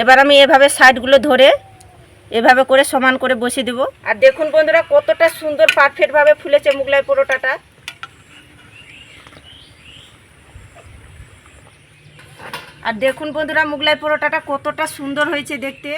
এবার আমি এভাবে সাইডগুলো ধরে এভাবে করে সমান করে বসিয়ে দেবো। আর দেখুন বন্ধুরা, কতটা সুন্দর পারফেক্টভাবে ফুলেছে মুগলাই পরোটাটা। আর দেখুন বন্ধুরা, মুগলাই পরোটাটা কতটা সুন্দর হয়েছে দেখতে।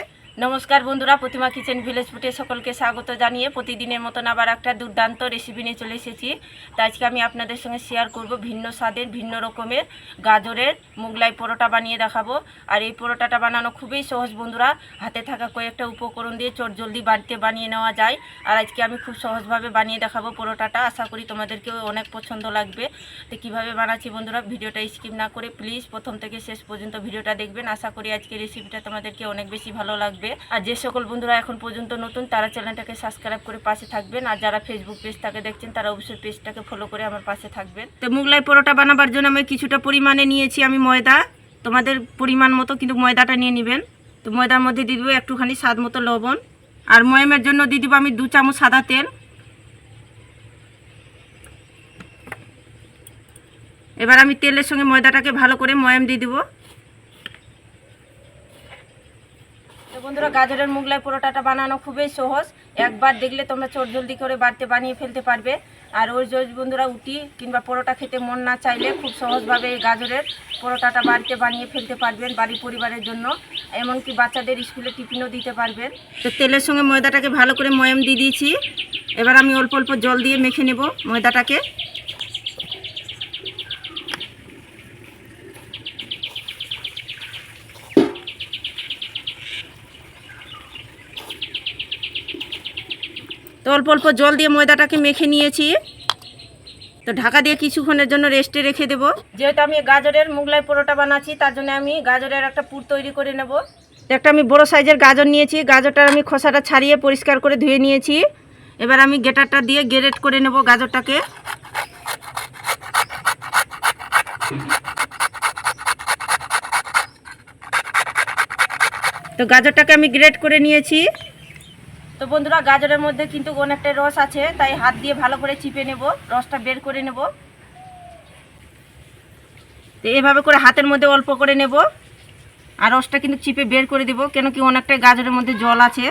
নমস্কার বন্ধুরা, প্রতিমা কিচেন ভিলেজ ফুটে সকলকে স্বাগত জানিয়ে প্রতিদিনের মতন আবার একটা দুর্দান্ত রেসিপি নিয়ে চলে এসেছি। তো আজকে আমি আপনাদের সঙ্গে শেয়ার করব ভিন্ন স্বাদের, ভিন্ন রকমের গাজরের মুগলাই পরোটা বানিয়ে দেখাবো। আর এই পরোটাটা বানানো খুবই সহজ বন্ধুরা, হাতে থাকা কয়েকটা উপকরণ দিয়ে চট জলদি বাড়িতে বানিয়ে নেওয়া যায়। আর আজকে আমি খুব সহজভাবে বানিয়ে দেখাবো পরোটাটা, আশা করি তোমাদেরকেও অনেক পছন্দ লাগবে। তো কীভাবে বানাচ্ছি বন্ধুরা, ভিডিওটা স্কিপ না করে প্লিজ প্রথম থেকে শেষ পর্যন্ত ভিডিওটা দেখবেন। আশা করি আজকে রেসিপিটা তোমাদেরকে অনেক বেশি ভালো লাগবে। আর যে সকল বন্ধুরা এখন পর্যন্ত নতুন, তারা চ্যানেলটাকে সাবস্ক্রাইব করে পাশে থাকবেন। আর যারা ফেসবুক পেজটাকে দেখছেন, তারা অবশ্যই পেজটাকে ফলো করে আমার পাশে থাকবেন। তো মুগলাই পরোটা বানাবার জন্য আমি কিছুটা পরিমাণে নিয়েছি আমি ময়দা। তোমাদের পরিমাণ মতো কিন্তু ময়দাটা নিয়ে নেবেন। তো ময়দার মধ্যে দিয়ে দেবো একটুখানি স্বাদ মতো লবণ। আর ময়মের জন্য দিয়ে দেবো আমি দু চামচ সাদা তেল। এবার আমি তেলের সঙ্গে ময়দাটাকে ভালো করে ময়াম দিয়ে দেবো। বন্ধুরা, গাজরের মুগলাই পরোটাটা বানানো খুবই সহজ। একবার দেখলে তোমরা চট জলদি করে বাড়িতে বানিয়ে ফেলতে পারবে। আর ওই বন্ধুরা, উটি কিংবা পরোটা খেতে মন না চাইলে খুব সহজভাবে এই গাজরের পরোটাটা বাড়িতে বানিয়ে ফেলতে পারবেন বাড়ির পরিবারের জন্য। এমনকি বাচ্চাদের স্কুলে টিফিনও দিতে পারবেন। তো তেলের সঙ্গে ময়দাটাকে ভালো করে ময়াম দিয়ে দিয়েছি। এবার আমি অল্প অল্প জল দিয়ে মেখে নেব ময়দাটাকে। অল্প অল্প জল দিয়ে ময়দাটাকে মেখে নিয়েছি। তো ঢাকা দিয়ে কিছুক্ষণের জন্য রেস্টে রেখে দেবো। যেহেতু আমি গাজরের মুগলাই পরোটা বানাচ্ছি, তার জন্য আমি গাজরের একটা পুর তৈরি করে নেব। একটা আমি বড় সাইজের গাজর নিয়েছি। গাজরটার আমি খোসাটা ছাড়িয়ে পরিষ্কার করে ধুয়ে নিয়েছি। এবার আমি গেটারটা দিয়ে গ্রেট করে নেব গাজরটাকে। তো গাজরটাকে আমি গ্রেট করে নিয়েছি। তো বন্ধুরা, গাজরের মধ্যে কিন্তু অনেকটা রস আছে, তাই হাত দিয়ে ভালো করে চিপে নেব, রসটা বের করে নেব। তো এভাবে করে হাতের মধ্যে অল্প করে নেব, আর রসটা কিন্তু চিপে বের করে দেব, কেন কি অনেকটাই গাজরের মধ্যে জল আছে।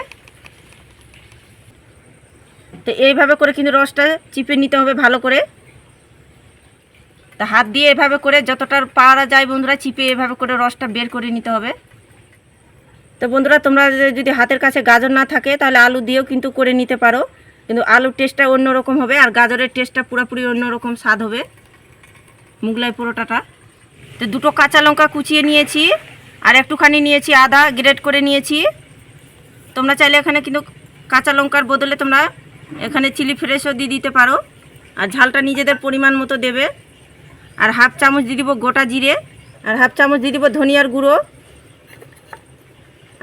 তো এইভাবে করে কিন্তু রসটা চিপে নিতে হবে ভালো করে। তা হাত দিয়ে এভাবে করে যতটা পারা যায় বন্ধুরা, চিপে এভাবে করে রসটা বের করে নিতে হবে। তো বন্ধুরা, তোমরা যদি হাতের কাছে গাজর না থাকে, তাহলে আলু দিয়েও কিন্তু করে নিতে পারো। কিন্তু আলুর টেস্টটা অন্যরকম হবে, আর গাজরের টেস্টটা পুরোপুরি অন্যরকম স্বাদ হবে মুগলাই পরোটাটা। তো দুটো কাঁচা লঙ্কা কুচিয়ে নিয়েছি, আর একটুখানি নিয়েছি আদা, গ্রেট করে নিয়েছি। তোমরা চাইলে এখানে কিন্তু কাঁচা লঙ্কার বদলে তোমরা এখানে চিলি ফ্রেশও দিয়ে দিতে পারো, আর ঝালটা নিজেদের পরিমাণ মতো দেবে। আর হাফ চামচ দিয়ে দিব গোটা জিরে, আর হাফ চামচ দিয়ে দিব ধনিয়ার গুঁড়ো।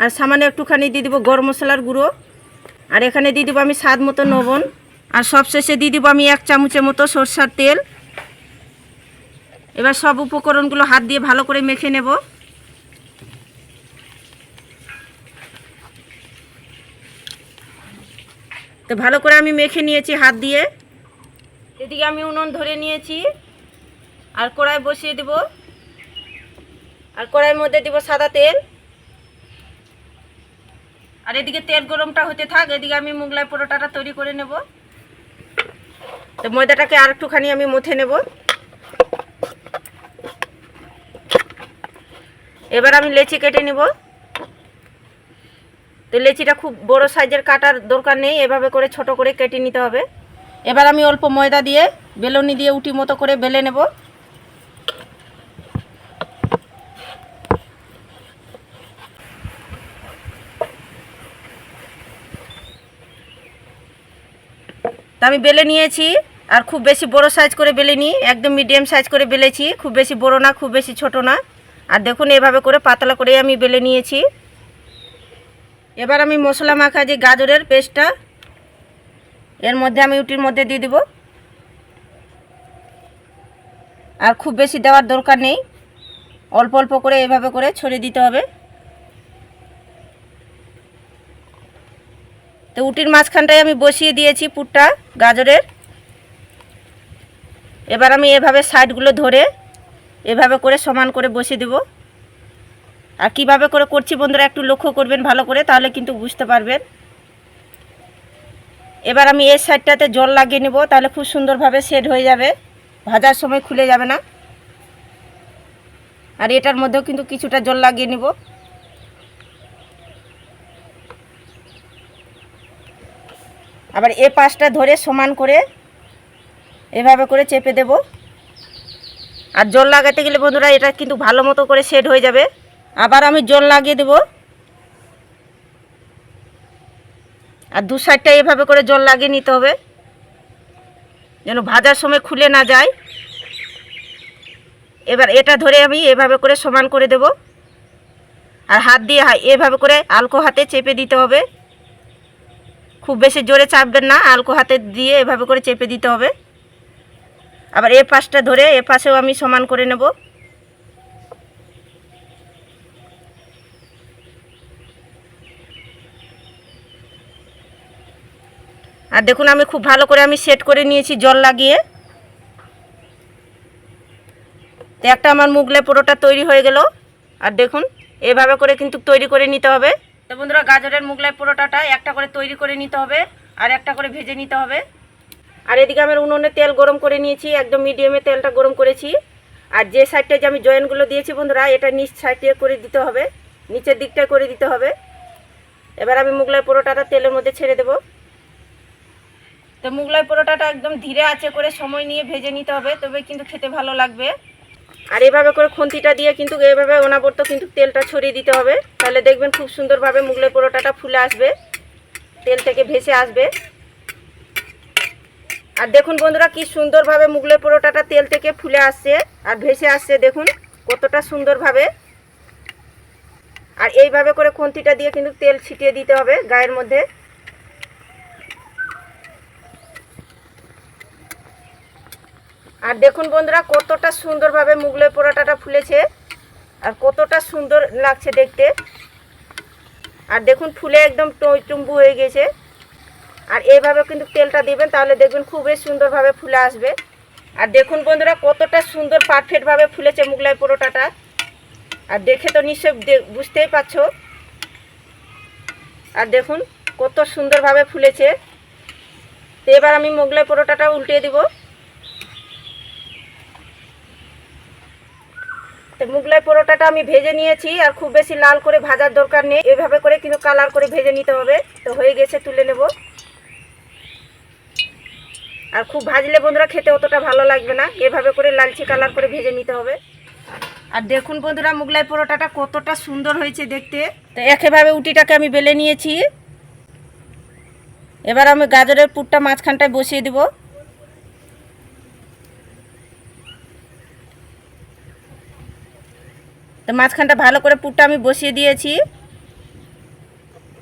আর সামান্য একটুখানি দিয়ে দিব গরম মশলার গুঁড়ো। আর এখানে দিয়ে দিব আমি স্বাদ মতো নবন আর সবশেষে দিয়ে দিব আমি এক চামচের মতো সরষার তেল। এবার সব উপকরণগুলো হাত দিয়ে ভালো করে মেখে নেব। তো ভালো করে আমি মেখে নিয়েছি হাত দিয়ে। এদিকে আমি উনুন ধরে নিয়েছি। আর কড়াই বসিয়ে দেব। আর কড়াইয়ের মধ্যে দিব সাদা তেল। আর এদিকে তেল গরমটা হতে থাক, এদিকে আমি মুগলাই পরোটাটা তৈরি করে নেব। তো ময়দাটাকে আর একটুখানি আমি মুথে নেব। এবার আমি লেচি কেটে নেব। তো লেচিটা খুব বড় সাইজের কাটার দরকার নেই, এভাবে করে ছোট করে কেটে নিতে হবে। এবার আমি অল্প ময়দা দিয়ে, বেলনি দিয়ে উটি মতো করে বেলে নেব। আমি বেলে নিয়েছি, আর খুব বেশি বড় সাইজ করে বেলে নিই একদম মিডিয়াম সাইজ করে বেলেছি, খুব বেশি বড় না, খুব বেশি ছোট না। আর দেখুন, এভাবে করে পাতলা করে আমি বেলে নিয়েছি। এবার আমি মশলা মাখা যে গাজরের পেস্টটা এর মধ্যে আমি উটির মধ্যে দিয়ে দিব। আর খুব বেশি দেওয়ার দরকার নেই। অল্প অল্প করে এভাবে করে ছড়িয়ে দিতে হবে। তো উটির মাঝখানটায় আমি বসিয়ে দিয়েছি পুরটা গাজরের। এবার আমি এভাবে সাইডগুলো ধরে এভাবে করে সমান করে বসিয়ে দেব। আর কীভাবে করে করছি বন্ধুরা একটু লক্ষ্য করবেন ভালো করে, তাহলে কিন্তু বুঝতে পারবেন। এবার আমি এই সাইডটাতে জল লাগিয়ে নেব, তাহলে খুব সুন্দরভাবে সেট হয়ে যাবে। ভাজার সময় খুলে যাবে না। আর এটার মধ্যেও কিন্তু কিছুটা জল লাগিয়ে নেব। আবার এ পাশটা ধরে সমান করে এভাবে করে চেপে দেব। আর জল লাগাতে গেলে বন্ধুরা এটা কিন্তু ভালো মতো করে সেট হয়ে যাবে। আবার আমি জল লাগিয়ে দেব। আর দু সাইডটা এভাবে করে জল লাগিয়ে নিতে হবে। যেন ভাজার সময় খুলে না যায়। এবার এটা ধরে আমি এভাবে করে সমান করে দেব। আর হাত দিয়ে এভাবে করে আলকো হাতে চেপে দিতে হবে। খুব বেশি জোরে চাপবেন না আলকো হাতে দিয়ে এভাবে করে চেপে দিতে হবে। আবার এ পাশটা ধরে, এ পাশেও আমি সমান করে নেব। আর দেখুন, আমি খুব ভালো করে আমি সেট করে নিয়েছি জল লাগিয়ে। তো একটা আমার মুগলে পুরোটা তৈরি হয়ে গেল। আর দেখুন, এভাবে করে কিন্তু তৈরি করে নিতে হবে। তো বন্ধুরা, গাজরের মুগলাই পুরোটাটা একটা করে তৈরি করে নিতে হবে আর একটা করে ভেজে নিতে হবে। আর এদিকে আমার উনুনে তেল গরম করে নিয়েছি, একদম মিডিয়ামে তেলটা গরম করেছি। আর যে সাইডটা যে আমি জয়েন্টগুলো দিয়েছি বন্ধুরা, এটা নিচ সাইডে করে দিতে হবে, নিচের দিকটায় করে দিতে হবে। এবার আমি মুগলাই পরোটাটা তেলের মধ্যে ছেড়ে দেবো। তো মুগলাই পরোটাটা একদম ধীরে আছে করে সময় নিয়ে ভেজে নিতে হবে, তবে কিন্তু খেতে ভালো লাগবে। আর এভাবে করে খুন্তিটা দিয়ে কিন্তু এভাবে অনাবর্ত কিন্তু তেলটা ছড়িয়ে দিতে হবে। তাহলে দেখবেন খুব সুন্দরভাবে মুগলের পরোটাটা ফুলে আসবে। তেল থেকে ভেসে আসবে। আর দেখুন বন্ধুরা, কি সুন্দরভাবে মুগলের পরোটাটা তেল থেকে ফুলে আসছে আর ভেসে আসছে, দেখুন কতটা সুন্দরভাবে। আর এইভাবে করে খুন্তিটা দিয়ে কিন্তু তেল ছিটিয়ে দিতে হবে গায়ের মধ্যে। আর দেখুন বন্ধুরা, কতটা সুন্দরভাবে মুগলাই পরোটাটা ফুলেছে আর কতটা সুন্দর লাগছে দেখতে। আর দেখুন, ফুলে একদম টুম্বু হয়ে গেছে। আর এইভাবে কিন্তু তেলটা দিবেন, তাহলে দেখবেন খুবই সুন্দরভাবে ফুলে আসবে। আর দেখুন বন্ধুরা, কতটা সুন্দর পারফেক্টভাবে ফুলেছে মুগলাই পরোটাটা আর দেখে তো নিশ্চয় বুঝতেই পারছ। আর দেখুন, কত সুন্দরভাবে ফুলেছে। তো এবার আমি মোগলাই পরোটাটা উল্টে দিব তো মুগলাই পরোটাটা আমি ভেজে নিয়েছি আর খুব বেশি লাল করে ভাজার দরকার নেই। এভাবে করে কিন্তু কালার করে ভেজে নিতে হবে। তো হয়ে গেছে, তুলে নেব। আর খুব ভাজলে বন্ধুরা খেতে অতটা ভালো লাগবে না। এভাবে করে লালচে কালার করে ভেজে নিতে হবে। আর দেখুন বন্ধুরা, মুগলাই পরোটাটা কতটা সুন্দর হয়েছে দেখতে। তো একেভাবে উটিটাকে আমি বেলে নিয়েছি। এবার আমি গাজরের পুরটা মাঝখানটায় বসিয়ে দিব। তো মাঝখানটা ভালো করে পুরটা আমি বসিয়ে দিয়েছি।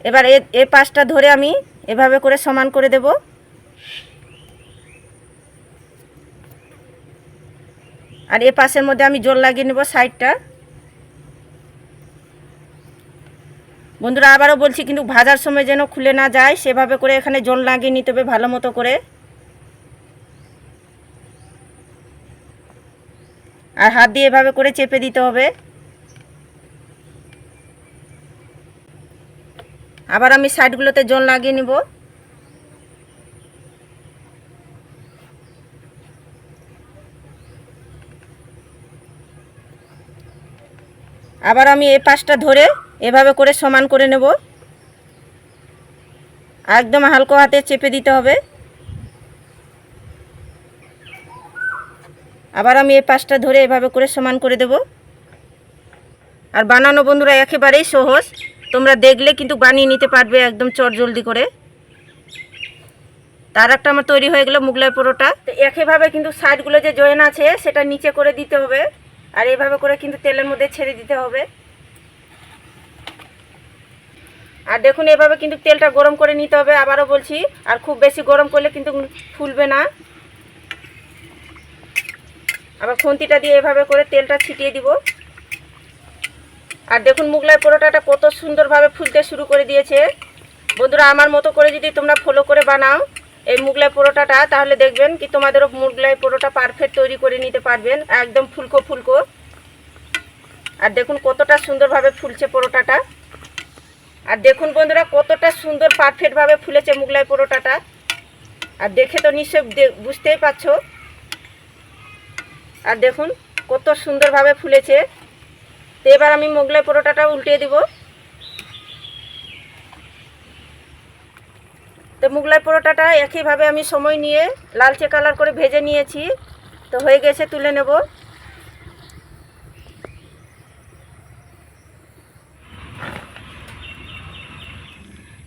এবার এ এ পাশটা ধরে আমি এভাবে করে সমান করে দেব। আর এ পাশের মধ্যে আমি জল লাগিয়ে নেব সাইডটা। বন্ধুরা, আবারও বলছি, কিন্তু ভাজার সময় যেন খুলে না যায়, সেভাবে করে এখানে জল লাগিয়ে নিতে হবে ভালো মতো করে। আর হাত দিয়ে এভাবে করে চেপে দিতে হবে। আবার আমি সাইডগুলোতে জল লাগিয়ে নিব। আবার আমি এই পাশটা ধরে এভাবে করে সমান করে নেব। একদম হালকা হাতে চেপে দিতে হবে। আবার আমি এই পাশটা ধরে এভাবে করে সমান করে দেব। আর বানানো বন্ধুরা একেবারেই সহজ। তোমরা দেখলে কিন্তু বানিয়ে নিতে পারবে একদম চট জলদি করে। তার একটা আমার তৈরি হয়ে গেলো মুগলাই পরোটা। তো একইভাবে কিন্তু সাইডগুলো যে জয়েন আছে, সেটা নিচে করে দিতে হবে। আর এইভাবে করে কিন্তু তেলের মধ্যে ছেড়ে দিতে হবে। আর দেখুন এভাবে কিন্তু তেলটা গরম করে নিতে হবে। আবারও বলছি, আর খুব বেশি গরম করলে কিন্তু ফুলবে না। আবার খুন্তিটা দিয়ে এভাবে করে তেলটা ছিটিয়ে দিব। আর দেখুন, মুগলাই পরোটাটা কত সুন্দরভাবে ফুলতে শুরু করে দিয়েছে। বন্ধুরা, আমার মতো করে যদি তোমরা ফলো করে বানাও এই মুগলাই পরোটাটা, তাহলে দেখবেন কি তোমাদেরও মুগলাই পরোটা পারফেক্ট তৈরি করে নিতে পারবেন। একদম ফুলকো ফুলকো। আর দেখুন, কতটা সুন্দরভাবে ফুলছে পরোটাটা। আর দেখুন বন্ধুরা, কতটা সুন্দর পারফেক্টভাবে ফুলেছে মুগলাই পরোটাটা। আর দেখে তো নিশ্চয় বুঝতেই পারছ। আর দেখুন, কত সুন্দরভাবে ফুলেছে। তো এবার আমি মোগলাই পরোটাটা উল্টে দিব। তো মোগলাই পরোটাটা একইভাবে আমি সময় নিয়ে লালচে কালার করে ভেজে নিয়েছি। তো হয়ে গেছে, তুলে নেব।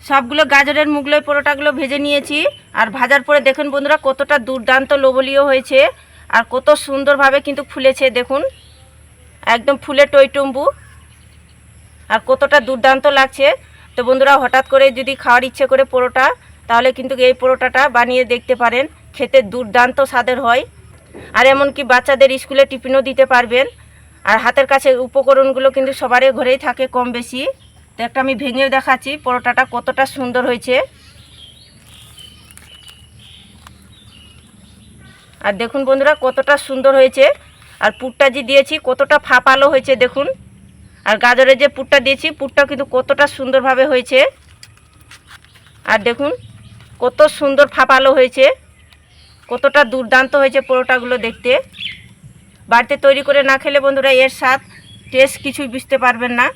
সবগুলো গাজরের মুগলাই পরোটাগুলো ভেজে নিয়েছি। আর ভাজার পরে দেখুন বন্ধুরা, কতটা দুর্দান্ত লোবলীয় হয়েছে। আর কত সুন্দরভাবে কিন্তু ফুলেছে, দেখুন। একদম ফুলে টইটুম্বু। আর কতটা দুর্দান্ত লাগছে। তো বন্ধুরা, হঠাৎ করে যদি খাওয়ার ইচ্ছে করে পরোটা, তাহলে কিন্তু এই পরোটাটা বানিয়ে দেখতে পারেন। খেতে দুর্দান্ত স্বাদের হয়। আর এমনকি বাচ্চাদের স্কুলে টিফিনও দিতে পারবেন। আর হাতের কাছে উপকরণগুলো কিন্তু সবারই ঘরেই থাকে কম বেশি তো একটা আমি ভেঙে দেখাচ্ছি, পরোটাটা কতটা সুন্দর হয়েছে। আর দেখুন বন্ধুরা, কতটা সুন্দর হয়েছে। আর পুরটা যে দিয়েছি, কতটা ফাঁপালো হয়েছে দেখুন। আর গাজরের যে পুরটা দিয়েছি পুরটা কিন্তু কতটা সুন্দরভাবে হয়েছে। আর দেখুন, কত সুন্দর ফাঁপালো হয়েছে। কতটা দুর্দান্ত হয়েছে পরোটাগুলো দেখতে। বাড়িতে তৈরি করে না খেলে বন্ধুরা এর স্বাদ টেস্ট কিছুই বুঝতে পারবেন না।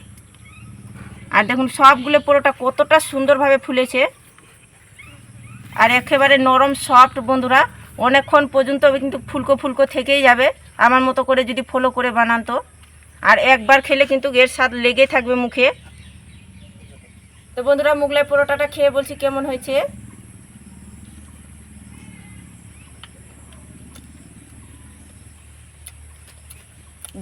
আর দেখুন, সবগুলো পরোটা কতটা সুন্দরভাবে ফুলেছে। আর একেবারে নরম সফট বন্ধুরা, অনেকক্ষণ পর্যন্ত কিন্তু ফুলকো ফুলকো থেকেই যাবে। আমার মতো করে যদি ফলো করে বানান তো। আর একবার খেলে কিন্তু এর স্বাদ লেগেই থাকবে মুখে। তো বন্ধুরা, মুগলাই পরোটাটা খেয়ে বলছি কেমন হয়েছে?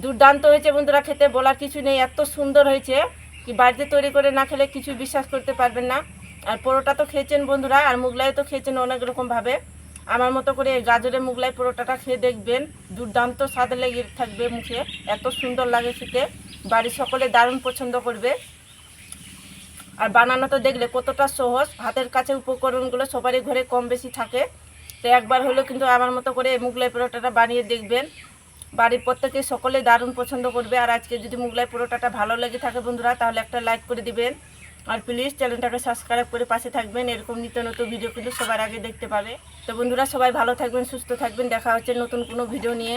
দুর্দান্ত হয়েছে বন্ধুরা খেতে, বলার কিছু নেই, এত সুন্দর হয়েছে কি বাড়িতে তৈরি করে না খেলে কিছু বিশ্বাস করতে পারবেন না। আর পরোটা তো খেয়েছেন বন্ধুরা, আর মুগলাই তো খেয়েছেন অনেক রকমভাবে। আমার মতো করে এই গাজরের মুগলাই পরোটাটা খেয়ে দেখবেন। দুর্দান্ত স্বাদ লেগে থাকবে মুখে। এত সুন্দর লাগে খেতে। বাড়ির সকলে দারুণ পছন্দ করবে। আর বানানো তো দেখলে কতটা সহজ। হাতের কাছে উপকরণগুলো সবারই ঘরে কম বেশি থাকে। তো একবার হলেও কিন্তু আমার মতো করে এই মুগলাই পরোটাটা বানিয়ে দেখবেন। বাড়ির প্রত্যেকে সকলে দারুণ পছন্দ করবে। আর আজকে যদি মুগলাই পরোটাটা ভালো লেগে থাকে বন্ধুরা, তাহলে একটা লাইক করে দিবেন। আর প্লিজ চ্যানেলটাকে সাবস্ক্রাইব করে পাশে থাকবেন। এরকম নিত্য নতুন ভিডিও কিন্তু সবার আগে দেখতে পাবে। তো বন্ধুরা, সবাই ভালো থাকবেন, সুস্থ থাকবেন। দেখা হচ্ছে নতুন কোনো ভিডিও নিয়ে।